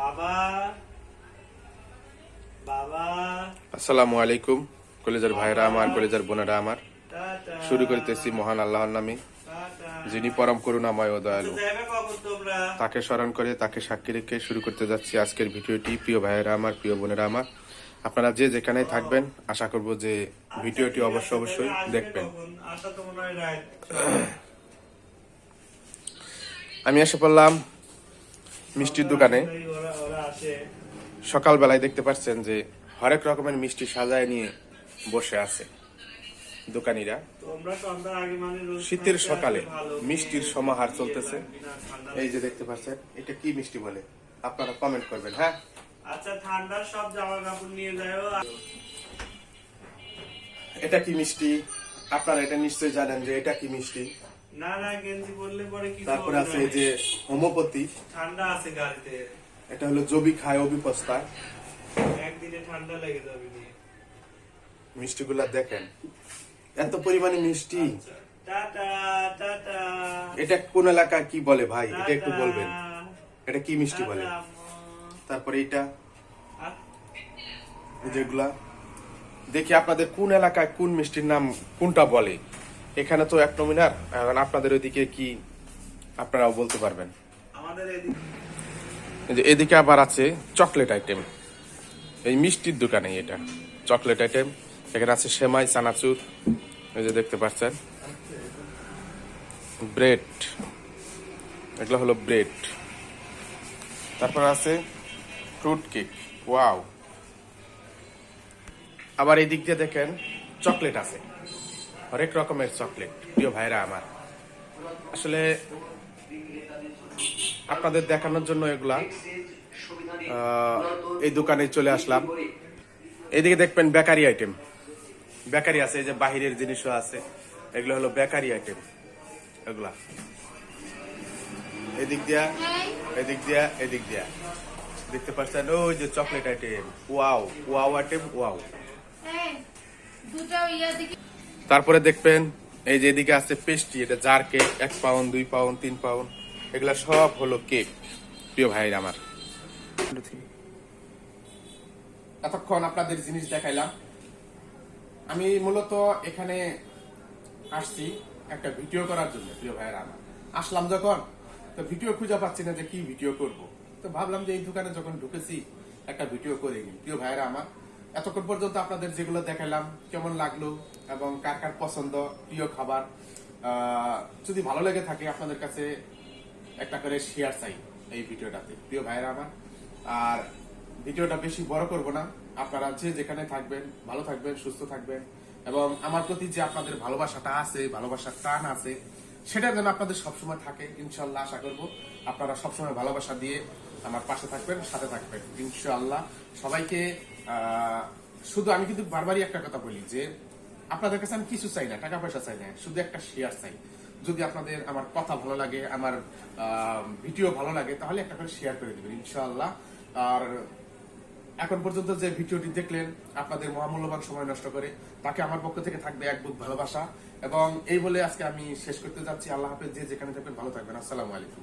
বাবা। বাবা। আসসালামু আলাইকুম কলেজের ভাইরা আমার কলেজের বোনেরা আমার। শুরু করিতেছি মহান আল্লাহর নামে। যিনি পরম করুণাময় ও দয়ালু। তোমরা? তাকে স্মরণ করে তাকে সাক্ষী রেখে শুরু করতে যাচ্ছি আজকের ভিডিওটি। প্রিয় ভাইয়েরা আমার প্রিয় বোনেরা আমার। আপনারা যে যেখানে থাকবেন আশা করব যে ভিডিওটি অবশ্য অবশ্যই দেখবেন। রাত আমি এসে পড়লাম মিষ্টির দোকানে। সকালবেলায় দেখতে পাচ্ছেন যে হরেক রকমের মিষ্টি সাজায় নিয়ে বসে আছে দোকানিরা। মানে শীতের সকালে মিষ্টির সমাহার চলতেছে। এই যে দেখতে পাচ্ছেন। এটা কি মিষ্টি বলে? আপনারা কমেন্ট করবেন হ্যাঁ? আচ্ছা ঠান্ডার সব জামা কাপড় নিয়ে যাও এটা কি মিষ্টি? আপনারা এটা নিশ্চয়ই জানেন যে এটা কি মিষ্টি। না না গেঞ্জি বললে পরে কিছু তারপরে আছে যে হোমিওপ্যাথি ঠান্ডা আছে গাড়িতে। এটা হলো জবি খায় অবিপস্তা একদিনে ঠান্ডা লেগে যাবে মিষ্টিগুলা দেখেন। এত পরিমাণে মিষ্টি। টাটা এটা কোন এলাকায় কি বলে ভাই? এটা একটু বলবেন। এটা কি মিষ্টি বলে? তারপরে এটা। যেগুলা দেখি আপনাদের কোন এলাকায় কোন মিষ্টির নাম কোনটা বলে। এখানে তো এক নমিনার। এখন আপনাদের ওইদিকে কি আপনারাও বলতে পারবেন। আমাদের এদিকে যে এদিকে আবার আছে চকলেট আইটেম। এই মিষ্টির দোকানে এটা। Chocolate item. এখানে আছে সেমাই, চানাচুর। এই যে দেখতে পাচ্ছেন। ব্রেড। এগুলো হলো ব্রেড। তারপর আছে ফ্রুট কেক। ওয়াও। আবার এই দিক দিয়ে দেখেন চকলেট আছে। হরেক রকমের চকলেট, প্রিয় ভাইরা আমার। আসলে আপনাদের দেখানোর জন্য এগুলা আহ, এই দোকানে চলে আসলাম। এইদিকে দেখবেন বেকারি আইটেম বেকারি আছে এই যে বাহিরের জিনিসও আছে। এগুলো হলো বেকারি আইটেম এগুলা। এদিক দিয়া এদিক দিয়া এদিক দিয়া। দেখতে পাচ্ছেন ওই যে chocolate item wow wow item wow তারপরে দেখবেন এই যে এদিকে আছে পেস্ট্রি এটা জার কেক এক পাউন্ড দুই পাউন্ড তিন পাউন্ড এগুলা সব হলো কেক প্রিয় ভাইর আমার। এতক্ষণ আপনাদের জিনিস দেখাইলাম। আমি মূলত এখানে আসছি একটা ভিডিও করার জন্য, প্রিয় ভাইয়েরা আমার। আসলাম যখন, তো ভিডিও খুঁজে পাচ্ছি না যে কি ভিডিও করব। তো ভাবলাম যে এই দোকানে যখন ঢুকেছি, একটা ভিডিও করে নিই, প্রিয় ভাইয়েরা আমার। এতক্ষণ পর্যন্ত আপনাদের যেগুলো দেখালাম কেমন লাগল এবং কার কার পছন্দ, প্রিয় খাবার যদি ভালো লেগে থাকে আপনাদের কাছে একটা করে শেয়ার চাই এই ভিডিওটাতে। প্রিয় ভাইয়েরা আমার, আর ভিডিওটা বেশি বড় করব না। আপনারা যে যেখানে থাকবেন, ভালো থাকবেন, সুস্থ থাকবেন, এবং আমার প্রতি যে আপনাদের ভালোবাসাটা আছে, ভালোবাসার টান আছে, সেটা যেন আপনাদের সবসময় থাকে ইনশাল্লাহ আশা করব আপনারা সবসময় ভালোবাসা দিয়ে আমার পাশে থাকবেন, সাথে থাকবেন, ইনশাআল্লাহ। সবাইকে শুধু আমি কিন্তু বারবারই একটা কথা বলি যে আপনাদের কাছে আমি কিছু চাই না, টাকা পয়সা চাই না, শুধু একটা শেয়ার চাই। যদি আপনাদের আমার কথা ভালো লাগে, আমার ভিডিও ভালো লাগে, তাহলে একটা করে শেয়ার করে দেবেন, ইনশাআল্লাহ। আর এখন পর্যন্ত যে ভিডিওটি দেখলেন, আপনাদের মহামূল্যবান সময় নষ্ট করে, তাকে আমার পক্ষ থেকে থাকবে এক বুক ভালোবাসা। এবং এই বলে আজকে আমি শেষ করতে যাচ্ছি। আল্লাহ হাফেজ, যে যেখানে থাকবেন, ভালো থাকবেন। আসসালামু আলাইকুম।